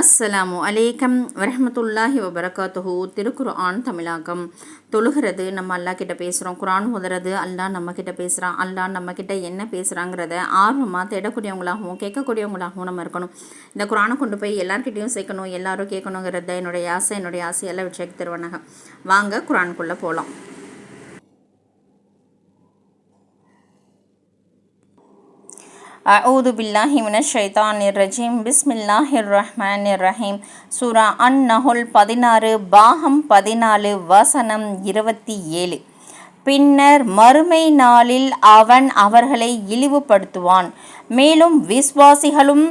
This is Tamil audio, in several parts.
அஸ்ஸலாமு அலைக்கம் வரஹமத்துல்லாஹி வபரகாத்துஹு. திருக்குர்ஆன் தமிழாக்கம். தொழுகிறது நம்ம அல்லா கிட்ட பேசுகிறோம் குரான் உதறது அல்லாஹ் நம்ம கிட்ட பேசுகிறான் அல்லாஹ் நம்ம கிட்ட என்ன பேசுகிறாங்கிறத ஆர்வமாக தேடக்கூடியவங்களாகவும் கேட்கக்கூடியவங்களாகவும் நம்ம இருக்கணும். இந்த குரானை கொண்டு போய் எல்லார்கிட்டையும் சேர்க்கணும் எல்லாரும் கேட்கணுங்கிறத என்னுடைய ஆசை என்னுடைய ஆசையெல்லாம் விஷயக்கு தருவானாங்க வாங்க குரானுக்குள்ளே போகலாம் அவுது பில்லாஹி மினஷ் ஷைத்தானிர் ரஜீம் பிஸ்மில்லாஹிர் ரஹ்மானிர் ரஹீம் சூரா அன் நஹுல் பதினாறு பாகம் பதினாலு வசனம் இருபத்தி ஏழு. பின்னர் மறுமை நாளில் அவன் அவர்களை இழிவுபடுத்துவான். மேலும் விஸ்வாசிகளும்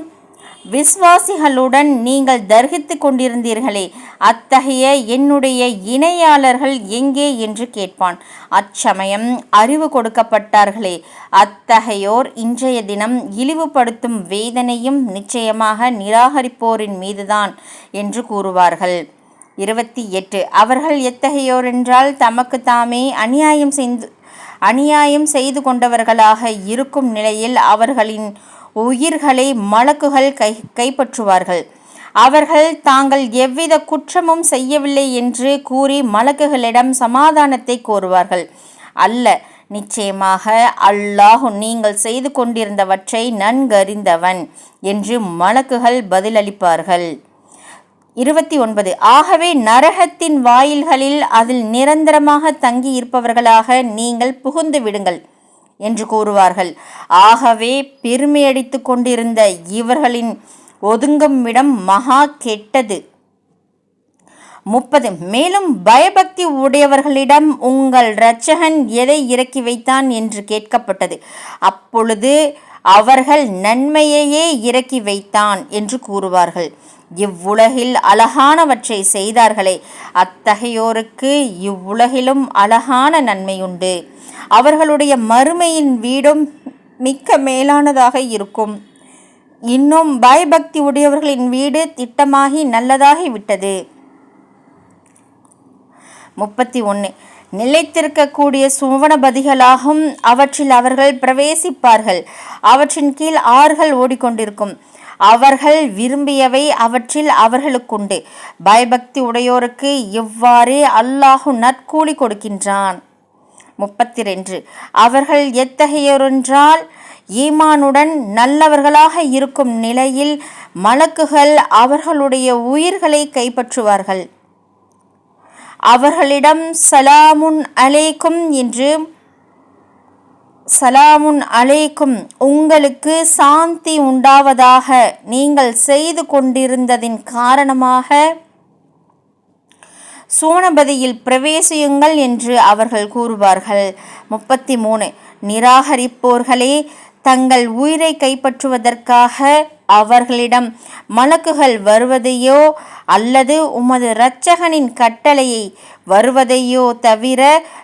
விஸ்வாசிகளுடன் நீங்கள் தர்கித்து கொண்டிருந்தீர்களே அத்தகைய என்னுடைய இணையாளர்கள் எங்கே என்று கேட்பான். அச்சமயம் அறிவு கொடுக்கப்பட்டார்களே அத்தகையோர் இன்றைய தினம் இழிவுபடுத்தும் வேதனையும் நிச்சயமாக நிராகரிப்போரின் மீதுதான் என்று கூறுவார்கள். இருபத்தி எட்டு. அவர்கள் எத்தகையோர் என்றால் தமக்கு தாமே அநியாயம் செய்து அநியாயம் செய்து கொண்டவர்களாக இருக்கும் நிலையில் அவர்களின் உயிர்களை மலக்குகள் கை கைப்பற்றுவார்கள். அவர்கள் தாங்கள் எவ்வித குற்றமும் செய்யவில்லை என்று கூறி மலக்குகளிடம் சமாதானத்தை கோருவார்கள். அல்ல நிச்சயமாக அல்லாஹு நீங்கள் செய்து கொண்டிருந்தவற்றை நன்கறிந்தவன் என்று மலக்குகள் பதிலளிப்பார்கள். இருபத்தி ஒன்பது. ஆகவே நரகத்தின் வாயில்களில் அதில் நிரந்தரமாக தங்கி இருப்பவர்களாக நீங்கள் புகுந்து விடுங்கள். என்று கூறுவார்கள். ஆகவே பெருமையடித்து கொண்டிருந்த இவர்களின் ஒதுங்கும் இடம் மகா கெட்டது. முப்பது. மேலும் பயபக்தி உடையவர்களிடம் உங்கள் இரட்சகன் எதை இறக்கி வைத்தான் என்று கேட்கப்பட்டது. அப்பொழுது அவர்கள் நன்மையையே இறக்கி வைத்தான் என்று கூறுவார்கள். இவ்வுலகில் அழகானவற்றை செய்தார்களே அத்தகையோருக்கு இவ்வுலகிலும் அழகான நன்மையுண்டு. அவர்களுடைய மறுமையின் வீடும் மிக்க மேலானதாக இருக்கும். இன்னும் பயபக்தி உடையவர்களின் வீடு திட்டமாகி நல்லதாகி விட்டது முப்பத்தி ஒன்று நிலைத்திருக்கக்கூடிய சுவனபதிகளாகும் அவற்றில் அவர்கள் பிரவேசிப்பார்கள். அவற்றின் கீழ் ஆறுகள் ஓடிக்கொண்டிருக்கும். அவர்கள் விரும்பியவை அவற்றில் அவர்களுக்குண்டு. பயபக்தி உடையோருக்கு எவ்வாறு அல்லாஹு நற்கூலி கொடுக்கின்றான். முப்பத்தி ரெண்டு அவர்கள் எத்தகையோரென்றால் ஈமானுடன் நல்லவர்களாக இருக்கும் நிலையில் மலக்குகள் அவர்களுடைய உயிர்களை கைப்பற்றுவார்கள். அவர்களிடம் சலாமுன் அலேக்கும் என்று சலாமுன் அலைக்கும் உங்களுக்கு சாந்தி உண்டாவதாக நீங்கள் செய்து கொண்டிருந்ததின் காரணமாக சோனபதியில் பிரவேசியுங்கள் என்று அவர்கள் கூறுவார்கள். முப்பத்தி மூணு. நிராகரிப்போர்களே தங்கள் உயிரை கைப்பற்றுவதற்காக அவர்களிடம் மலக்குகள் வருவதையோ அல்லது உமது இரட்சகனின் கட்டளையை வருவதையோ தவிர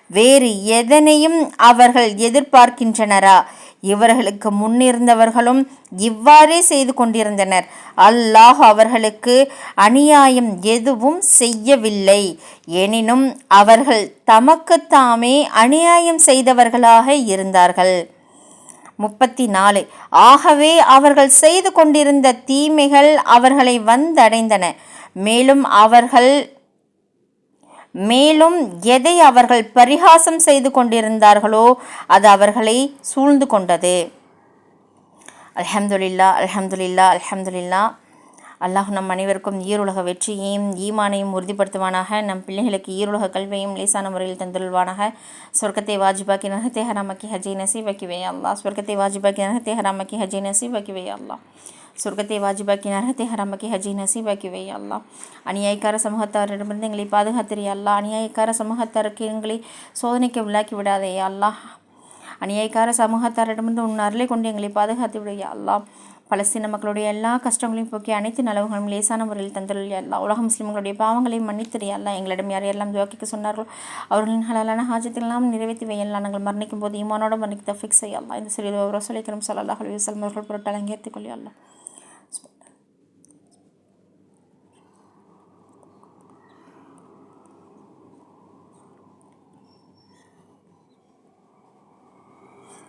வேறு எதனையும் அவர்கள் எதிர்பார்க்கின்றனரா? இவர்களுக்கு முன்னிருந்தவர்களும் இவ்வாறே செய்து கொண்டிருந்தனர். அல்லாஹ் அவர்களுக்கு அநியாயம் எதுவும் செய்யவில்லை. எனினும் அவர்கள் தமக்குத்தாமே அநியாயம் செய்தவர்களாக இருந்தார்கள். முப்பத்தி நாலு ஆகவே அவர்கள் செய்து கொண்டிருந்த தீமைகள் அவர்களை வந்தடைந்தன. மேலும் அவர்கள் மேலும் எதை அவர்கள் பரிகாசம் செய்து கொண்டிருந்தார்களோ அது அவர்களை சூழ்ந்து கொண்டது. அலமதுல்லா அலமதுல்லா அலமதுல்லா அல்லாஹ் நம் அனைவருக்கும் ஈருலக வெற்றியையும் ஈமானையும் உறுதிப்படுத்துவானாக. நம் பிள்ளைகளுக்கு ஈருலக கல்வியையும் லேசான முறையில் தந்துள்வானாக. சொர்க்கத்தை வாஜிபாக்கி நகத்தே ஹராமக்கி ஹஜை நசீபாக்கிவே அல்லா சொர்க்கத்தை வாஜிபாக்கி நகத்தே ஹராமக்கி ஹஜை நசீபாக்கிவே அல்லா சொர்க்கத்தை வாஜிபாக்கி நரகத்தை ஹராமக்கி ஹஜி நசீபாக்கிவே அல்லா அநியாயக்கார சமூகத்தாரிடமிருந்து எங்களை பாதுகாத்திரி அல்லா அநியாயக்கார சமூகத்தாருக்கு எங்களை சோதனைக்கு உள்ளாக்கி விடாதே அல்லாஹ். அநியாயக்கார சமூகத்தாரிடமிருந்து உன் அருளை கொண்டு எங்களை பாதுகாத்து விடையா அல்லா பலஸ்தீன மக்களுடைய எல்லா கஷ்டங்களையும் போக்கி அனைத்து நலவுகளும் லேசான முறையில் தந்துள்ள அல்லா உலக முஸ்லிம்களுடைய பாவங்களையும் மன்னித்து அல்லா எங்களிடம் யாரையெல்லாம் துவாக்கிக்க சொன்னார்களோ அவர்களின் ஹலாலான ஹாஜத்தெல்லாம் நிறைவேற்றி வையலாம் நாங்கள் மரணிக்கும் போது ஈமானோட மரணிக்கு தஃபிக் செய்யலாம் இந்த சிறிது ரசோலிக்கரும் சல்லாஹ் அலி வசல்லம் அவர்கள் பொருட்டு அலங்கேற்றுக் கொள்ளியல்லாம்